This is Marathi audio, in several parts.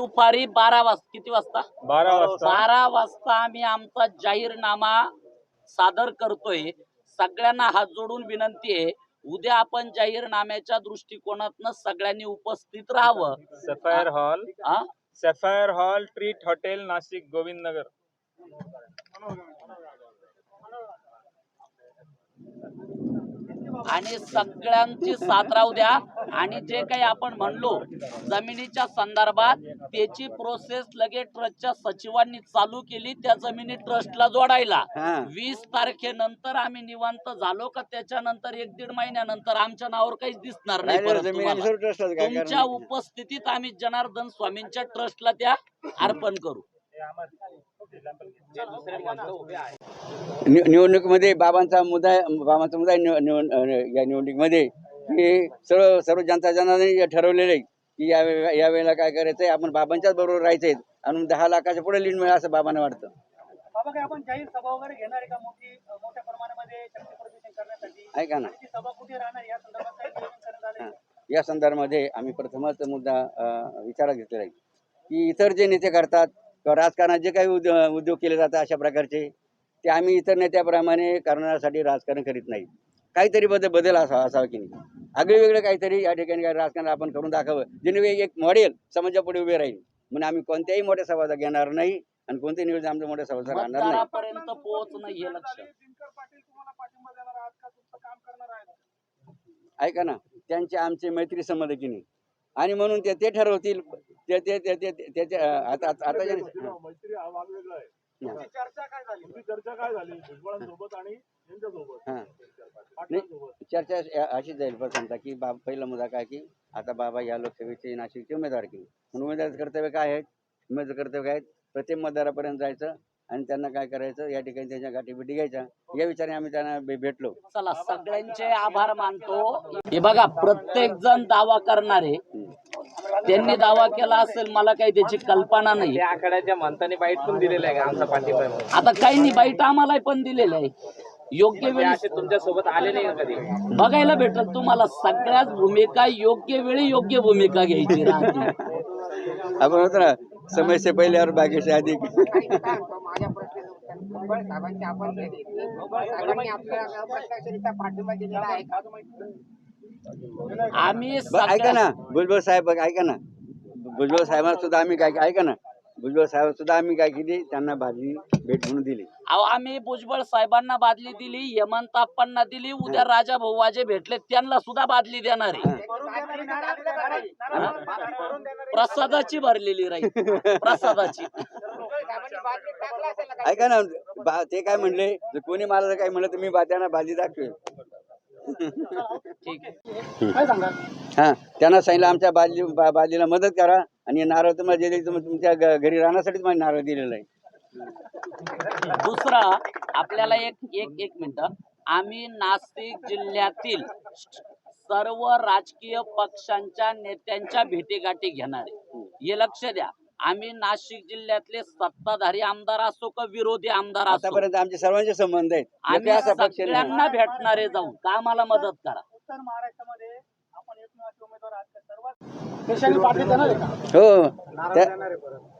दुपारी बारा वाजता किती वाजता? बारा वाजता. बारा वाजता आम्ही आमचा जाहीरनामा सादर करतोय. सगळ्यांना हात जोडून विनंती आहे उद्या आपण जाहीरनाम्याच्या दृष्टिकोनातनं सगळ्यांनी उपस्थित राहावं. Sapphire hall. हा? Sapphire hall treat hotel Nashik Govind आणि सगळ्यांची साथ राहू द्या. आणि जे काही आपण म्हणलो जमिनीच्या संदर्भात त्याची प्रोसेस लगेच ट्रस्टच्या सचिवांनी चालू केली त्या जमिनी ट्रस्टला जोडायला. वीस तारखेनंतर आम्ही निवांत झालो का त्याच्यानंतर एक दीड महिन्यानंतर आमच्या नावावर काहीच दिसणार नाही तुमच्या? उपस्थितीत आम्ही जनार्दन स्वामींच्या ट्रस्टला त्या अर्पण करू. निवडणुकीमध्ये बाबांचा मुद्दा बाबांचा मुद्दा या निवडणुकीमध्ये की सर्व सर्व जनता जनाने ठरवलेलं आहे की या वे- या वेळेला काय करायचंय? आपण बाबांच्याच बरोबर राहायचंय. आणि दहा लाखाच्या पुढे लिहिण मिळेल असं बाबांना वाटतं. बाबा काय आपण जाहीर सभा वगैरे घेणार आहे का? मोठी मोठ्या प्रमाणामध्ये शक्ती प्रदर्शन करण्यासाठी. ऐका ना ती सभा कुठे राहणार? या संदर्भात? हा. संदर्भामध्ये आम्ही प्रथमच मुद्दा विचारात घेतलेला आहे की इतर जे नेते करतात किंवा राजकारणात जे काही उद्योग उद्योग केले जातात अशा प्रकारचे ते आम्ही इतर नेत्याप्रमाणे करण्यासाठी राजकारण करीत नाही. काहीतरी बदल बदल असावा असावा की नाही. आगळे वेगळे काहीतरी या ठिकाणी काही राजकारण आपण करून दाखवावं. जेणे एक मॉडेल समाजापुढे उभे राहील. म्हणून आम्ही कोणत्याही मोठ्या सभा घेणार नाही आणि कोणत्याही नियोजन आमच्या मोठ्या सभा राहणार नाही. हे ऐका ना त्यांचे आमचे मैत्री संबंध की नाही? आणि म्हणून ते ते ठरवतील. ते ते ते ते ते- त्याचे अं, आता आता चर्चा अशीच जाईल प्रथमतः की बाब पहिला मुद्दा काय की आता बाबा या लोकसभेचे नाशिकचे उमेदवार की म्हणून उमेदवार कर्तव्य काय आहेत उमेदवार कर्तव्य काय? आहेत प्रत्येक मतदारापर्यंत जायचं. आणि त्यांना काय करायचं? या ठिकाणी त्यांच्या गाठीबिटी घ्यायच्या. या विचाराने आम्ही त्यांना भे- भेटलो. चला सगळ्यांचे आभार मानतो. हे बघा प्रत्येक जण दावा करणारे त्यांनी दावा केला असेल मला काही त्याची कल्पना नाही. त्या आखाड्याच्या म्हणताने बाईट पण दिलेलं आहे का? आमचा पाठिंबा आहे म्हणून. आता काही बाईट आम्हाला पण दिलेलं आहे. योग्य ते वेळी असे तुमच्यासोबत आले नाही का कधी? बघायला भेटल तुम्हाला सगळ्याच भूमिका योग्य वेळी योग्य भूमिका घ्यायची राहते. आपण होतो ना समय से पहिले और बाकी से अधिक आम्ही ऐका ना भुजबळ साहेब ऐका ना. भुजबळ साहेबांना सुद्धा आम्ही काय ऐका ना. भुजबळ साहेब सुद्धा आम्ही काय केली? त्यांना भाजी भेट म्हणून दिली. अहो आम्ही भुजबळ साहेबांना बादली दिली हेमंत आप्पांना दिली उद्या राजा भाऊवाजे भेटले त्यांना सुद्धा बादली देणार आहे. प्रसादाची भरलेली राहील. प्रसादाची? ऐका ना बा- ते काय म्हणले? जर कोणी मला जर काय म्हणलं तर मी बा- त्यांना भाजी दाखवेल काय सांगा? हा त्यांना सांगितलं आमच्या बाजली बा- बाजलीला मदत करा आणि नारळ तुम्हाला जे देईल तुम्ही तुमच्या घ- घरी राहण्यासाठी तुम्हाला नारळ दिलेला आहे दुसरा आपल्याला एक एक एक मिनिट. आम्ही नाशिक जिल्ह्यातील सर्व राजकीय पक्षांच्या नेत्यांच्या भेटीगाठी घेणार आहे. हे लक्ष द्या. आम्ही नाशिक जिल्ह्यातले सत्ताधारी आमदार असो का विरोधी आमदार असो? आतापर्यंत आमचे सर्वांचे संबंध आहेत. आम्ही असा पक्ष नाही. सगळ्यांना भेटणारे जाऊन. का आम्हाला मदत करा? उत्तर महाराष्ट्रामध्ये आपण एकमेव असे उमेदवार आहात का? सर्वात देशाने पाठी देणार आहे का? हो. त्या-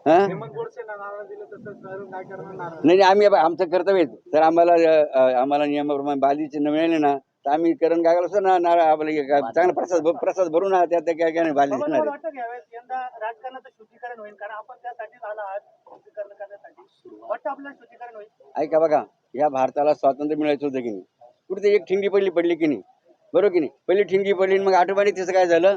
हा? हेमंत गोडसेला नाराज दिलं तसंच नरून काय करणार नाराज नाही नाही, आम्ही आमचं कर्तव्य आहे. तर आम्हाला अ, अ, आम्हाला नियमाप्रमाणे बालीचे न मिळाले ना तर आम्ही करण काय असतो ना नारळ आपलं चांगला प्रसाद प्रसाद भरून ना त्या त्या काय काय नाही बाली बाबा, देणार मला आहे. वाटतं की यावेळेस यंदा राजकारणाचं शुद्धीकरण होईल कारण आपण त्यासाठीच आला आहात शुद्धीकरण करण्यासाठी. वाटतं आपल्याला शुद्धीकरण होईल? ऐका बघा या भारताला स्वातंत्र्य मिळायचं होतं की नाही? कुठे एक ठिंगी पडली पडली की नाही? बरोबर की नाही? पहिली ठिंगी पडली आणि मग आठवणी त्याचं काय झालं?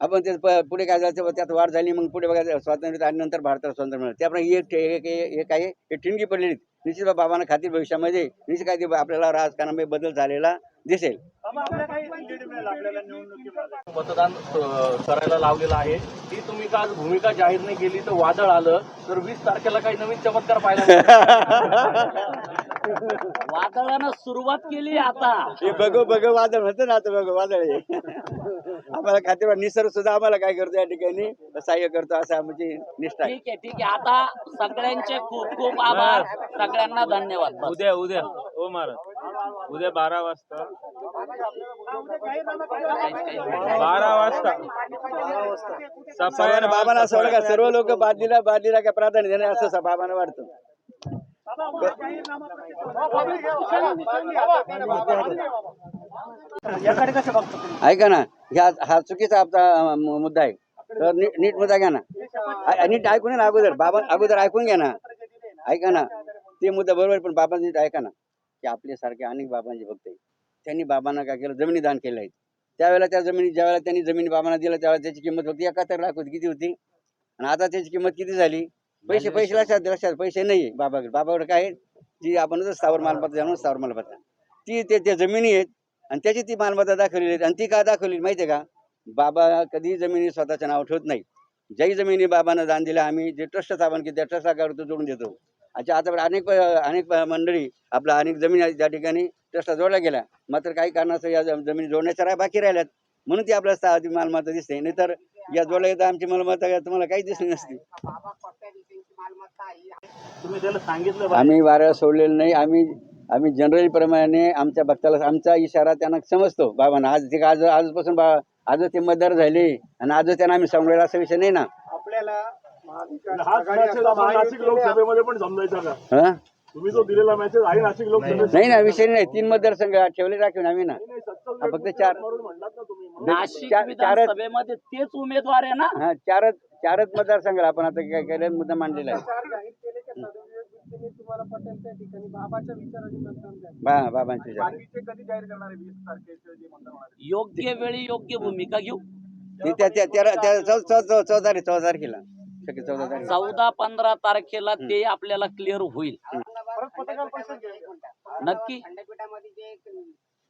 आपण ते प- पुढे काय झालं? त्यात वाढ झाली मग पुढे बघा स्वातंत्र्य आणि नंतर भारताला स्वातंत्र्य मिळालं. त्याप्रमाणे ही एक एक एक- एक आहे एक ठिणगी पडलेली निश्चित बाबांना खातील भविष्यामध्ये निश्चित काय ते आपल्याला राजकारणामध्ये बदल झालेला दिसेल. मतदान करायला लावलेलं आहे. ती तुम्ही का आज भूमिका जाहीर नाही केली? तर वादळ आलं. तर वीस तारखेला काही नवीन चमत्कार पाहिला वादळानं सुरुवात केली आता. हे बघू बघू वादळ म्हणतं ना आता बघू वादळ हे. आम्हाला खाते निसर्ग सुद्धा आम्हाला काय करतो या ठिकाणी? सहाय्य करतो असं आमची निष्ठा आहे. ठीक आहे ठीक आहे. आता सगळ्यांचे खूप खूप आभार. सगळ्यांना धन्यवाद. बस. उद्या उद्या. ओ महाराज. उद्या बारा वाजता. बारा वाजता. सफायर बाबांना असं वाटतं का सर्व लोक बादलीला बादलीला काय प्राधान्य देणार असं स- बाबांना वाटतं. ऐका ना ह्या हा चुकीचा आपला मुद्दा आहे. तर नीट मुद्दा घ्या ना. नीट ऐकून ना अगोदर. बाबा अगोदर ऐकून घ्या ना. ऐका ना. ते मुद्दा बरोबर पण बाबांनी नीट ऐका ना. की आपल्यासारखे अनेक बाबांचे भक्त आहेत. त्यांनी बाबांना काय केलं? जमिनी दान केलं आहे. त्यावेळेला त्या जमिनी ज्यावेळेला त्यांनी जमिनी बाबांना दिल्या त्यावेळेला त्याची किंमत फक्त एकाहत्तर लाख होती. किती होती? आणि आता त्याची किंमत किती झाली? पैसे पैसे लक्षात लक्षात. पैसे नाही. बाबाकडे बाबाकडे काय? जी आपण स्थावर मालमत्ता जाणून स्थावर मालमत्ता. ती ते त्या जमिनी आहेत आणि त्याची ती मालमत्ता दाखवलेली आहे आणि ती का दाखवली माहिती आहे का? बाबा कधी जमिनी स्वतःच्या नाव ठेवत नाही ज्याही जमिनी बाबांना दान दिल्या आम्ही जे ट्रस्ट स्थापन केली त्या ट्रस्टला करतो जोडून देतो. अच्छा आता अनेक अनेक मंडळी आपल्या अनेक जमिनी त्या ठिकाणी ट्रस्टला जोडल्या गेल्या. मात्र काही कारणास्तव या जम- जमिनी जोडण्याच्या बाकी राहिल्यात. म्हणून ती आपल्या मालमत्ता दिसते. नाहीतर या जोडल्या तर आमची मालमत्ता काय तुम्हाला काही दिसली नसती. बाबा कोट्याधीशांची मालमत्ता तुम्ही त्याला सांगितलं. आम्ही वाऱ्यावर सोडलेलं नाही आम्ही आम्ही जनरली प्रमाणे आमच्या भक्ताला आमचा इशारा त्यांना समजतो. बाबांना आज ते आज आजपासून बा आज ते मतदार झाले आणि आज त्यांना आम्ही समजायला असा विषय नाही ना. आपल्याला महाविकास हाच आघाडी मॅसेज असं आपण महायुतीने नाशिक लोकसभेमध्ये पण समजायचा का? हा? तुम्ही जो दिलेला मेसेज आहे नाशिक लोकसभेत. नाही ना विषय नाही. तीन मतदारसंघ ठेवले राखून आम्ही ना. हा, फक्त चार. तुम्ही नाशिक चार- चारच विधानसभेमध्ये तेच उमेदवार आहे ना? हा चारच चारच मतदारसंघ आपण आता काय केलं मुद्दा मांडलेला आहे. बाबाच्या? योग्य वेळी योग्य भूमिका घेऊ. चौदा चौदा तारखेला. चौदा तारीख चौदा पंधरा तारखेला ते आपल्याला क्लिअर होईल. नक्की.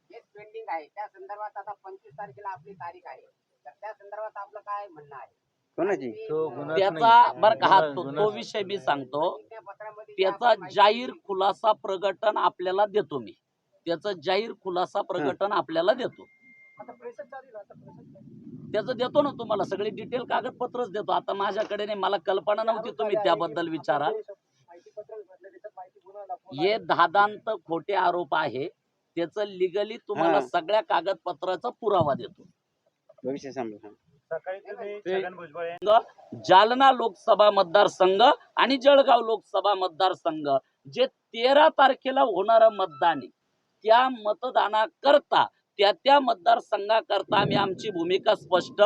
केस पेंडिंग आहे. त्या संदर्भात आता पंचवीस तारखेला आपली तारीख आहे. तर त्या संदर्भात आपलं काय म्हणणं आहे? कोणाची? त्याचा बर का हा तो तो विषय मी सांगतो. त्याचा जाहीर खुलासा प्रकटन आपल्याला देतो मी. त्याचं जाहीर खुलासा प्रकटन आपल्याला देतो. त्याचं देतो ना तुम्हाला. सगळे डिटेल कागदपत्रच देतो. आता माझ्याकडे नाही मला कल्पना नव्हती तुम्ही त्याबद्दल विचारा. हे धादांत खोटे आरोप आहे. त्याचं लिगली तुम्हाला हा. सगळ्या कागदपत्राचा पुरावा देतो. भविष्य सांभाळ सकाळी तुम्ही छगन भुजबळ जालना लोकसभा मतदारसंघ आणि जळगाव लोकसभा मतदारसंघ जे तेरा तारखेला होणारं मतदान आहे. त्या मतदानाकरता त्या त्या मतदारसंघाकरता आम्ही आमची भूमिका स्पष्ट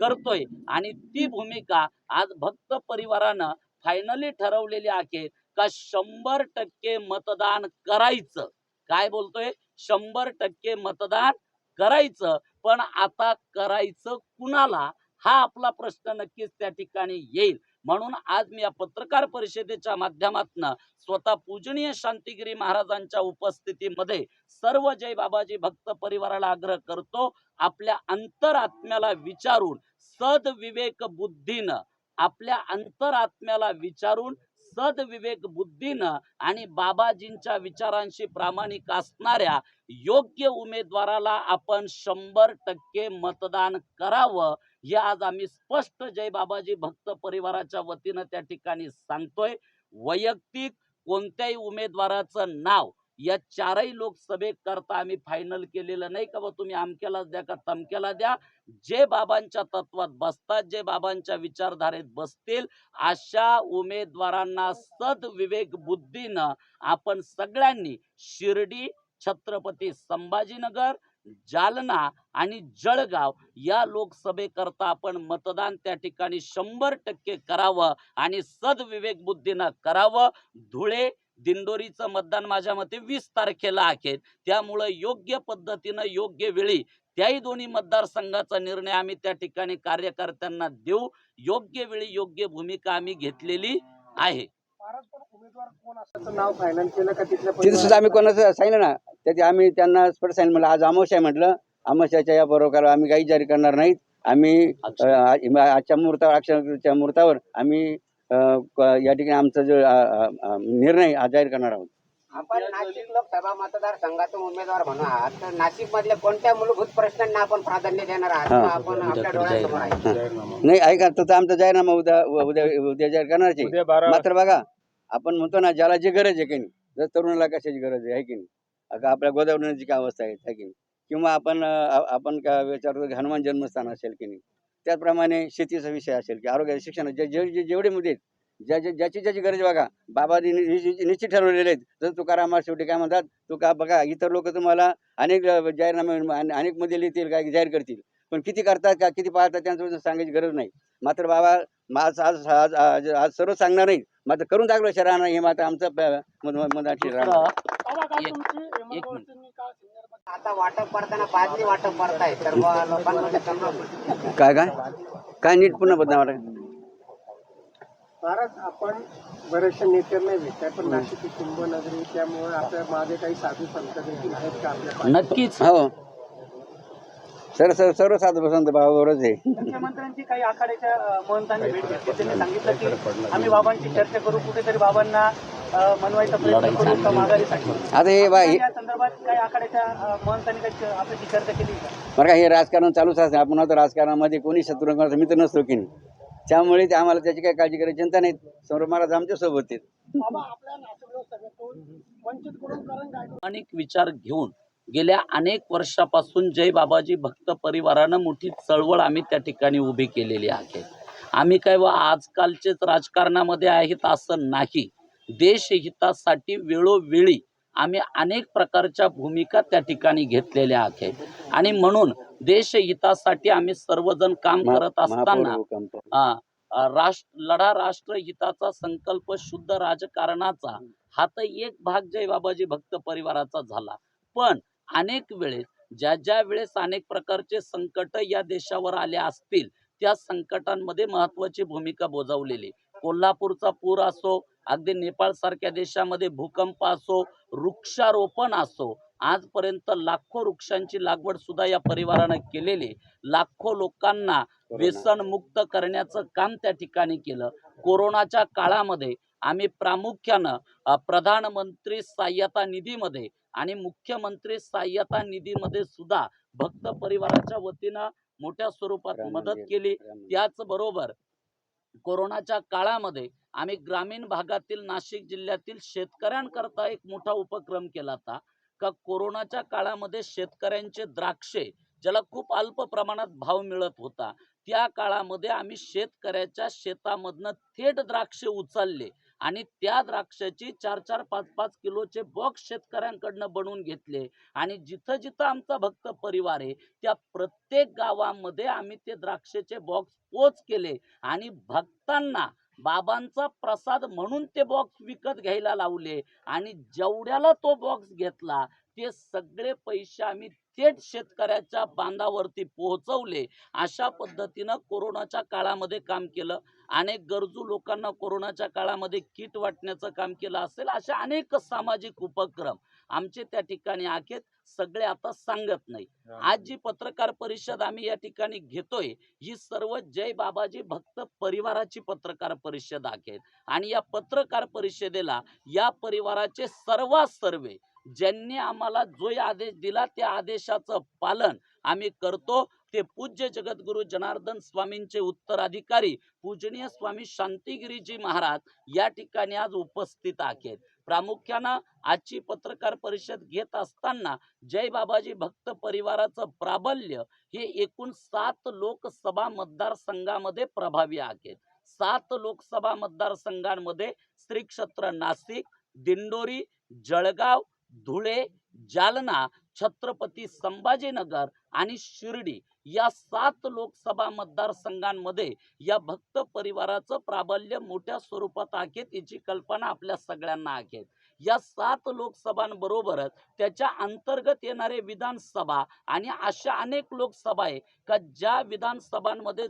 करतोय. आणि ती भूमिका आज भक्त परिवारानं फायनली ठरवलेली आहे का शंभर टक्के मतदान करायचं. काय बोलतोय? शंभर टक्के मतदान करायचं. पण आता करायचं कुणाला? हा आपला प्रश्न नक्कीच त्या ठिकाणी येईल. म्हणून आज मी या पत्रकार परिषदेच्या माध्यमातून स्वतः पूजनीय शांतिगिरी महाराजांच्या उपस्थितीमध्ये सर्व जय बाबाजी भक्त परिवाराला आग्रह करतो आपल्या अंतरात्म्याला विचारून सदविवेक बुद्धीनं आपल्या अंतरात्म्याला विचारून सदविवेक बुद्धीनं आणि बाबाजींच्या विचारांशी प्रामाणिक असणाऱ्या योग्य उमेदवाराला आपण शंभर टक्के मतदान करावं हे आज आम्ही स्पष्ट जय बाबाजी भक्त परिवाराच्या वतीनं त्या ठिकाणी सांगतोय. वैयक्तिक कोणत्याही उमेदवाराचं नाव या चारही लोकसभेकरता आम्ही फायनल केलेलं नाही का बा? तुम्ही अमक्यालाच द्या का तमक्याला द्या? जे बाबांच्या तत्वात बसतात जे बाबांच्या विचारधारेत बसतील अशा उमेदवारांना सदविवेक बुद्धीनं आपण सगळ्यांनी शिर्डी छत्रपती संभाजीनगर जालना आणि जळगाव या लोकसभेकरता आपण मतदान त्या ठिकाणी शंभर टक्के करावं आणि सदविवेक बुद्धीनं करावं. धुळे दिंडोरीचं मतदान माझ्या मते वीस तारखेला आहे त्यामुळं योग्य पद्धतीनं योग्य वेळी त्याही दोन्ही मतदारसंघाचा निर्णय आम्ही त्या ठिकाणी कार्यकर्त्यांना देऊ. योग्य वेळी योग्य भूमिका आम्ही घेतलेली आहे. तिथे सुद्धा आम्ही कोणाचं सांगितलं ना. त्याचे आम्ही त्यांना स्पष्ट सांगितलं. म्हणलं आज अमावस्या आहे म्हटलं. अमावस्याच्या या बरोबर आम्ही काही जारी करणार नाहीत. आम्ही आजच्या मुहूर्तावर अक्षरच्या मुहूर्तावर आम्ही या ठिकाणी आमचा जो निर्णय हा जाहीर करणार आहोत. आपण नाशिक लोकसभा मतदारसंघातून उमेदवार म्हणून आहात. तर नाशिक मधल्या कोणत्या मूलभूत प्रश्नांना आपण प्राधान्य देणार आहात? हा. आपण आपल्या डोळ्यासमोर आहे. नाही ऐका तर आमचा जाहीरनामा उद्या उद्या उद्या जाहीर करणारच आहे. उद्या बारा मात्र बघा आपण म्हणतो ना ज्याला जी गरज आहे की नाही जर तरुणाला कशाची गरज आहे है की नाही? आता आपल्या गोदावरी नदीची काय अवस्था आहे है की नाही? किंवा आपण अ, आ- आपण का विचारतो की हनुमान जन्मस्थान असेल की नाही? त्याचप्रमाणे शेतीचा विषय असेल की आरोग्य शिक्षण जे जे जे- जेवढे मुद्दे आहेत ज्या ज्या- ज्याची ज्याची गरज बघा. नि- निश्चित ठरवलेले आहेत. जसं तुकारामा शेवटी काय म्हणतात तुका बघा इतर लोक तुम्हाला अनेक जाहीरनामे अने- अनेकमध्ये लिहितील काय जाहीर करतील. पण किती करतात का किती पाळतात त्यांचं सांगायची गरज नाही. मात्र बाबा आज आज आज आज सर्व सांगणार नाही मात्र करून दाखलं शहरानं हे मात्र आमचं बाबा, आता वाटप करताना बादली वाटप करताय. सर्व लोकांमध्ये समजा काय काय? काय नीट पुन्हा बदला वाटत महाराज आपण बरेचसे नेते नाही भेटताय पण नाशिक ही कुंभनगरी त्यामुळे आपल्या मागे काही साधू संत देखील आहेत का आपल्या? नक्कीच. हो. सर सर सर्व साधू संत बाबाबरोबरच आहे. मुख्यमंत्र्यांची काही आखाड्याच्या अ, महंतांनी भेट घेतली. त्यांनी सांगितलं की आम्ही बाबांची चर्चा करू कुठेतरी बाबांना अ, मनवायचा प्रयत्न करू का माघारीसाठी. आता हे बा हे या संदर्भात काही आखाड्याच्या अ, महंतांनी काही च- आपल्याशी चर्चा केली का? बरं का हे राजकारण चालूच असते. आपण आता राजकारणामध्ये कोणी शत्रू मित्र नसतो की नाही? त्यामुळे ते आम्हाला त्याची काही काळजी करायची चिंता नाही. समोर महाराज आमच्यासोबत आहेत अनेक विचार घेऊन गेल्या अनेक वर्षापासून जय बाबाजी भक्त परिवारानं मोठी चळवळ आम्ही त्या ठिकाणी उभी केलेली आहे. आम्ही काय व आजकालचेच राजकारणामध्ये आहेत असं नाही. देशहितासाठी वेळोवेळी आम्ही अनेक प्रकारच्या भूमिका त्या ठिकाणी घेतलेल्या आहेत. आणि म्हणून देशहितासाठी आम्ही सर्वजण काम करत असताना राष्ट्र लढा राष्ट्रहिताचा संकल्प शुद्ध राजकारणाचा हा तर एक भाग जय बाबाजी भक्त परिवाराचा झाला. पण अनेक वेळेस ज्या ज्या वेळेस अनेक प्रकारचे संकट या देशावर आले असतील त्या संकटांमध्ये महत्वाची भूमिका बजावलेली. कोल्हापूरचा पूर असो अगदी नेपाळ सारख्या देशामध्ये भूकंप असो वृक्षारोपण असो आजपर्यंत लाखो वृक्षांची लागवड सुद्धा या परिवारानं केलेली. लाखो लोकांना व्यसन मुक्त करण्याचं काम त्या ठिकाणी केलं. कोरोनाच्या काळामध्ये आम्ही प्रामुख्यानं प्रधानमंत्री सहाय्यता निधीमध्ये आणि मुख्यमंत्री सहाय्यता निधीमध्ये सुद्धा भक्त परिवाराच्या वतीनं मोठ्या स्वरूपात मदत केली. त्याचबरोबर कोरोनाच्या काळामध्ये आम्ही ग्रामीण भागातील नाशिक जिल्ह्यातील शेतकऱ्यांकरता एक मोठा उपक्रम केला होता. का कोरोनाच्या काळामध्ये शेतकऱ्यांचे द्राक्षे ज्याला खूप अल्प प्रमाणात भाव मिळत होता त्या काळामध्ये आम्ही शेतकऱ्याच्या शेतामधनं थेट द्राक्षे उचलले. आणि त्या द्राक्षाची चार चार पाच पाच किलोचे बॉक्स शेतकऱ्यांकडनं बनवून घेतले. आणि जिथं जिथं आमचा भक्त परिवार आहे त्या प्रत्येक गावामध्ये आम्ही ते द्राक्षाचे बॉक्स पोच केले. आणि भक्तांना बाबांचा प्रसाद म्हणून ते बॉक्स विकत घ्यायला लावले. आणि जेवढ्याला तो बॉक्स घेतला ते सगळे पैसे आम्ही थेट शेतकऱ्याच्या बांधावरती पोहोचवले. अशा पद्धतीनं कोरोनाच्या काळामध्ये काम केलं. अनेक गरजू लोकांना कोरोनाच्या काळामध्ये किट वाटण्याचं काम केलं असेल असे अनेक सामाजिक उपक्रम आमचे त्या ठिकाणी आहेत. सगळे आता सांगत नाही. आज जी पत्रकार परिषद आम्ही या ठिकाणी घेतोय ही सर्व जय बाबाजी भक्त परिवाराची पत्रकार परिषद आहे आणि या पत्रकार परिषदेला या परिवाराचे सर्वात सर्वे ज्यांनी आम्हाला जो आदेश दिला त्या आदेशाचं पालन आम्ही करतो. ते पूज्य जगद्गुरु जनार्दन स्वामींचे उत्तराधिकारी पूजनीय स्वामी शांतिगिरीजी महाराज या ठिकाणी आज उपस्थित आहेत. प्रामुख्यानं आजची पत्रकार परिषद घेत असताना जय बाबाजी भक्त परिवाराचं प्राबल्य हे एकूण सात लोकसभा मतदारसंघामध्ये प्रभावी आहेत. सात लोकसभा मतदारसंघांमध्ये श्री क्षेत्र नाशिक दिंडोरी जळगाव धुळे जालना छत्रपती संभाजीनगर आणि शिर्डी या सात लोकसभा मतदारसंघांमध्ये या भक्त परिवाराचं प्राबल्य मोठ्या स्वरूपात आहे याची कल्पना आपल्या सगळ्यांना आहे. या सात लोकसभांबरोबरच त्याच्या अंतर्गत येणारे विधानसभा आणि अशा अनेक लोकसभा आहे का ज्या विधानसभांमध्ये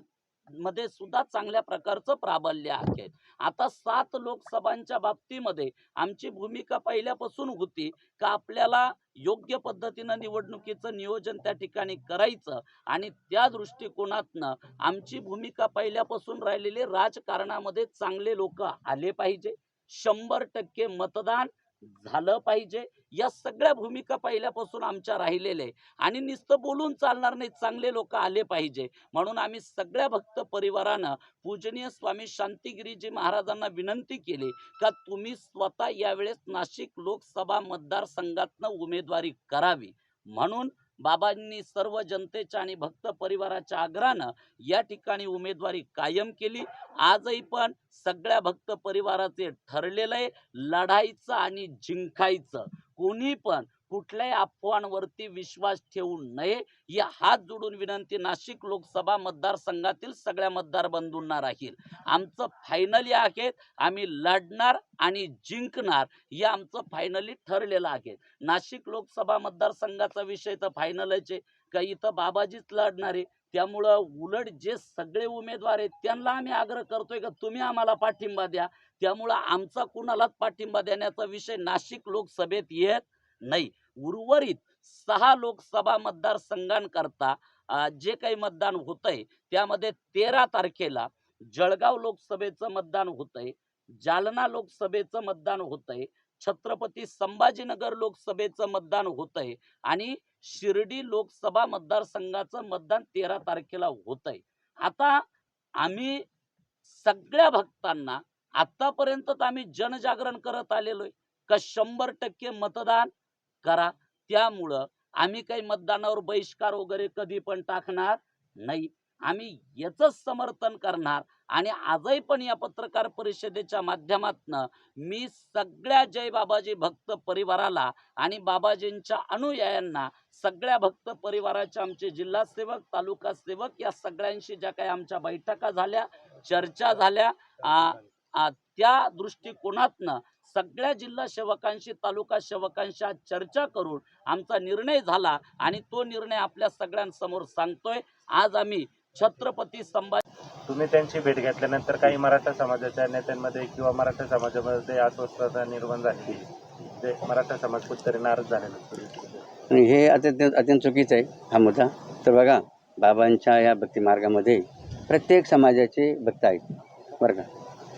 मध्ये सुद्धा चांगल्या प्रकारचं प्राबल्य आहे. आता सात लोकसभांच्या बाबतीमध्ये आमची भूमिका पहिल्यापासून होती का आपल्याला योग्य पद्धतीनं निवडणुकीचं नियोजन त्या ठिकाणी करायचं आणि त्या दृष्टिकोनातनं आमची भूमिका पहिल्यापासून राहिलेली राजकारणामध्ये चांगले लोक आले पाहिजे. शंभर टक्के मतदान झालं पाहिजे. या सगळ्या भूमिका पहिल्यापासून आमच्या राहिलेल्या आहे आणि नुसतं बोलून चालणार नाही चांगले लोक आले पाहिजे. म्हणून आम्ही सगळ्या भक्त परिवारानं पूजनीय स्वामी शांतिगिरीजी महाराजांना विनंती केली का तुम्ही स्वतः यावेळेस नाशिक लोकसभा मतदारसंघातनं उमेदवारी करावी. म्हणून बाबांनी सर्व जनतेच्या आणि भक्त परिवाराच्या आग्रहानं या ठिकाणी उमेदवारी कायम केली. आजही पण सगळ्या भक्त परिवाराचे ठरलेलं आहे लढायचं आणि जिंकायचं. कोणी पण कुठल्याही अफवांवरती विश्वास ठेवू नये ही हात जोडून विनंती नाशिक लोकसभा मतदारसंघातील सगळ्या मतदार बंधूंना राहील. आमचं फायनली आहे आम्ही लढणार आणि जिंकणार हे आमचं फायनली ठरलेलं आहे. नाशिक लोकसभा मतदारसंघाचा विषय तर फायनलच आहे का इथं बाबाजीच लढणार आहे. त्यामुळं उलट जे सगळे उमेदवार आहेत त्यांना आम्ही आग्रह करतोय का तुम्ही आम्हाला पाठिंबा द्या. त्यामुळं आमचा कुणालाच पाठिंबा देण्याचा विषय नाशिक लोकसभेत येत नाही. उर्वरित सहा लोकसभा मतदारसंघांकरता जे काही मतदान होतंय त्यामध्ये तेरा तारखेला जळगाव लोकसभेचं मतदान होतंय जालना लोकसभेचं मतदान होतंय छत्रपती संभाजीनगर लोकसभेचं मतदान होतंय आणि शिर्डी लोकसभा मतदारसंघाचं मतदान तेरा तारखेला होतंय. आता आम्ही सगळ्या भक्तांना आतापर्यंत तर आम्ही जनजागरण करत आलेलो आहे का शंभर टक्के मतदान करा. त्यामुळं आम्ही काही मतदानावर बहिष्कार वगैरे कधी पण टाकणार नाही. आम्ही याच समर्थन करणार आणि आजही पण या पत्रकार परिषदेच्या माध्यमातनं मी सगळ्या जय बाबाजी भक्त परिवाराला आणि बाबाजींच्या अनुयायांना सगळ्या भक्त परिवाराच्या आमचे जिल्हा सेवक तालुका सेवक या सगळ्यांशी ज्या काही आमच्या बैठका झाल्या चर्चा झाल्या त्या दृष्टिकोनातनं सगळ्या जिल्हा सेवकांशी तालुका सेवकांशी आज चर्चा करून आमचा निर्णय झाला आणि तो निर्णय आपल्या सगळ्यांसमोर सांगतोय. आज आम्ही छत्रपती संभाजी तुम्ही त्यांची भेट घेतल्यानंतर काही मराठा समाजाच्या नेत्यांमध्ये किंवा मराठा समाजामध्ये अस्वस्थता निर्माण झाली. ते मराठा समाज कुठतरी नाराज झालेला. आणि हे अत्यंत अत्यंत चुकीचं आहे हा मुद्दा. तर बघा बाबांच्या या भक्ती मार्गामध्ये प्रत्येक समाजाचे भक्त आहेत. बरं का?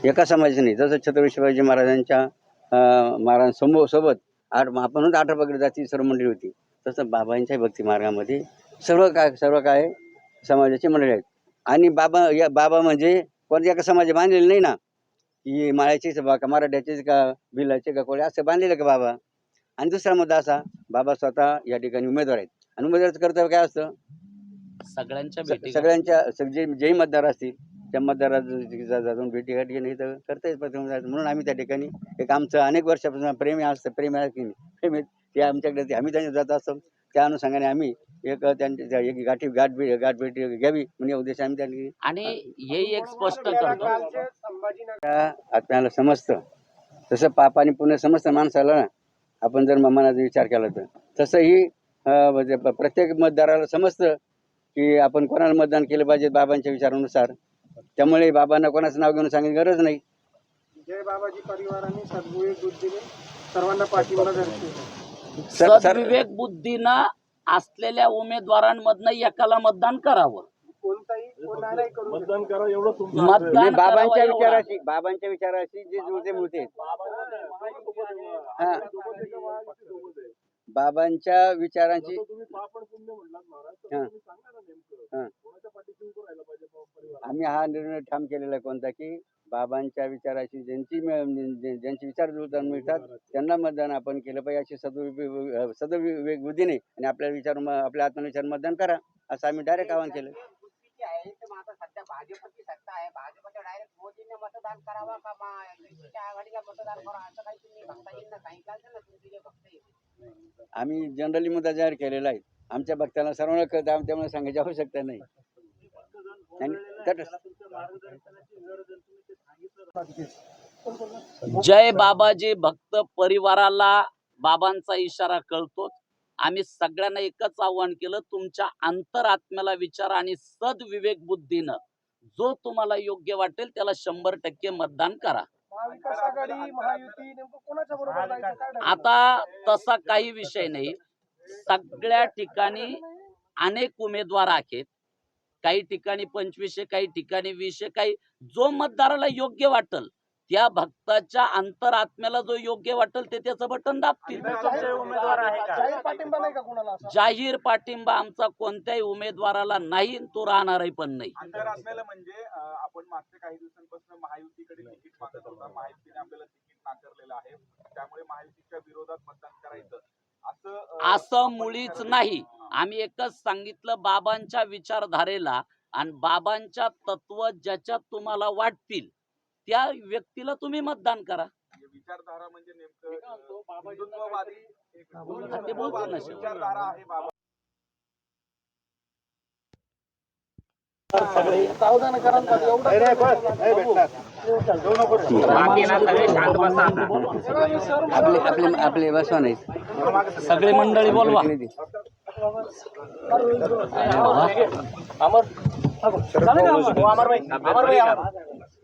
एका समाजाचे नाही. जसं छत्रपती शिवाजी महाराजांच्या महाराजांसमोर सोबत आठ आपणच अठरा पगडी जाती सर्व मंडळी होती. तसं बाबांच्या भक्ती मार्गामध्ये सर्व काय सर्व काय समाजाची मंडळी आहेत. आणि बाबा या बाबा म्हणजे कोणत्या एका समाज बांधलेलं नाही ना? की माळ्याचेच बा का मराठ्याचेच का भिलाचे का कोळे असं बांधलेलं का बाबा? आणि दुसरा मुद्दा असा बाबा स्वतः या ठिकाणी उमेदवार आहेत. आणि उमेदवाराचं कर्तव्य काय असतं? सगळ्यांच्या सगळ्यांच्या सग- जे जेही मतदार असतील त्या मतदारात जाऊन भेटी गाठी घेणं हे तर प्रथम जायचं. म्हणून आम्ही त्या ठिकाणी एक आमचं अनेक वर्षापासून प्रेम असतं प्रेम आहे की नाही? प्रेम ते आमच्याकडे ते आम्ही त्यांच्या जात असतो. त्या अनुषंगाने आम्ही एक त्यांच्या एक गाठी गाठ भे- गाठ भेटी घ्यावी म्हणजे उद्देश आम्ही त्यांनी आणि हे एक स्पष्ट करतो. आत्म्याला समजतं. तसं पाप आणि पुण्य समजतं माणसाला ना आपण जर मनाचा विचार केला तर. तसंही म्हणजे प्रत्येक मतदाराला समजतं की आपण कोणाला मतदान केलं पाहिजे बाबांच्या विचारानुसार. त्यामुळे बाबांना कोणाचं नाव घेऊन सांगायची गरज नाही जय बाबाजी परिवाराने सद्गुणी बुद्धीने सर्वांना पाठिंबा दर्शवला सर सर सद्विवेक बुद्धीनं असलेल्या उमेदवारांमधनं एकाला मतदान करावं कोणताही कोणालाही करू शकतो. मतदान करा एवढं तुमचं मतदान नाही, बाबांच्या करावं एवढं. विचाराशी बाबांच्या विचाराशी जे जुळते मिळते हा बाबांच्या विचारांची पुण्य म्हणलात महाराज तर हा. तुम्ही सांगा ना नेमकं हा. कोणाच्या पाठीशी उभं राहायला पाहिजे बुवा परिवार आम्ही हा निर्णय ठाम केलेला आहे कोणता की बाबांच्या विचाराशी ज्यांची ज्यांचे विचार जुळताना मिळतात त्यांना मतदान आपण केलं पाहिजे अशी सदविवेक सदविवेक बुद्धीने आणि आपल्या विचार आपल्या आत्मविचार मतदान करा असं आम्ही डायरेक्ट आवाहन केलं. आम्ही जनरली मुद्दा जाहीर केलेला आहे. आमच्या भक्तांना सर्वांना कळतं त्यामुळे सांगायची आवश्यकता नाही. जय बाबाजी भक्त परिवाराला बाबांचा इशारा कळतो. आम्ही सगळ्यांना एकच आव्हान केलं तुमच्या अंतरात्म्याला विचार आणि सदविवेक बुद्धीनं जो तुम्हाला योग्य वाटेल त्याला शंभर टक्के मतदान करा? आता तसा काही विषय नाही. सगळ्या ठिकाणी अनेक उमेदवार आहेत. काही ठिकाणी पंचवीसशे काही ठिकाणी वीसशे काही जो मतदाराला योग्य वाटल त्या भक्ताच्या अंतरात्म्याला जो योग्य वाटल ते त्याचं बटन दाबतील. जाहीर उमेदवार आहे का? जाहीर पाठिंबा आमचा कोणत्याही उमेदवाराला नाही तो राहणारही पण नाही. म्हणजे आपण मागच्या काही दिवसांपासून महायुतीकडे तिकीट मागत होता. महायुतीने आपल्याला तिकीट नाकारलेलं आहे. त्यामुळे महायुतीच्या विरोधात मतदान करायचं. असं मुळीच नाही. आम्ही एकच सांगितलं बाबांच्या विचारधारेला आणि बाबांच्या तत्व ज्याच्यात तुम्हाला वाटतील त्या व्यक्तीला तुम्ही मतदान करा. विचारधारा म्हणजे नेमकं ते बोलतो ना आपले आपले आपले बसवा नाही सगळे मंडळी बोलवा अमर? अमर भाई अमर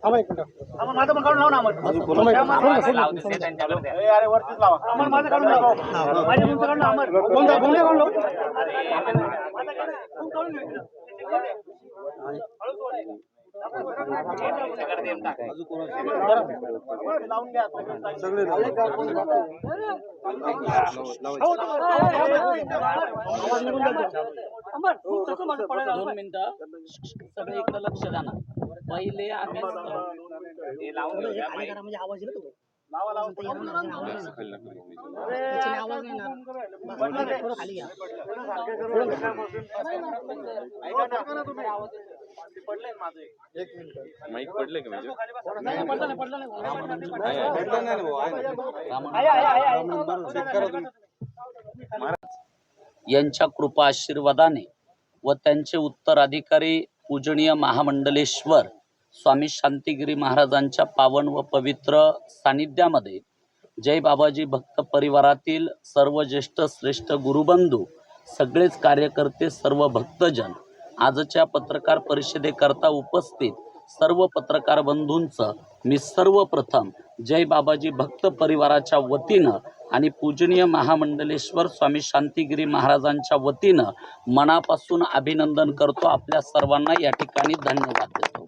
भाई माझं पण काढून लाव ना अरे वरतीच लावा अमर माझं काढून लावा माझ्या काढून लावा, अमर काढून लावू? लावून दोन मिनिटं सगळे इकडे लक्ष द्या. ना पहिले आम्ही लावा लावा पडलंय माझं एक माईक पडले का म्हणजे पडलं नाही. यांच्या कृपा आशीर्वादाने व त्यांचे उत्तराधिकारी पूजनीय महामंडलेश्वर स्वामी शांतिगिरी महाराजांच्या पावन व पवित्र सानिध्यामध्ये जय बाबाजी भक्त परिवारातील सर्व ज्येष्ठ श्रेष्ठ गुरुबंधू सगळेच कार्यकर्ते सर्व भक्तजन आजच्या पत्रकार परिषदेकरता उपस्थित सर्व पत्रकार बंधूंचं मी सर्वप्रथम जय बाबाजी भक्त परिवाराच्या वतीनं आणि पूजनीय महामंडलेश्वर स्वामी शांतिगिरी महाराजांच्या वतीनं मनापासून अभिनंदन करतो. आपल्या सर्वांना या ठिकाणी धन्यवाद देतो.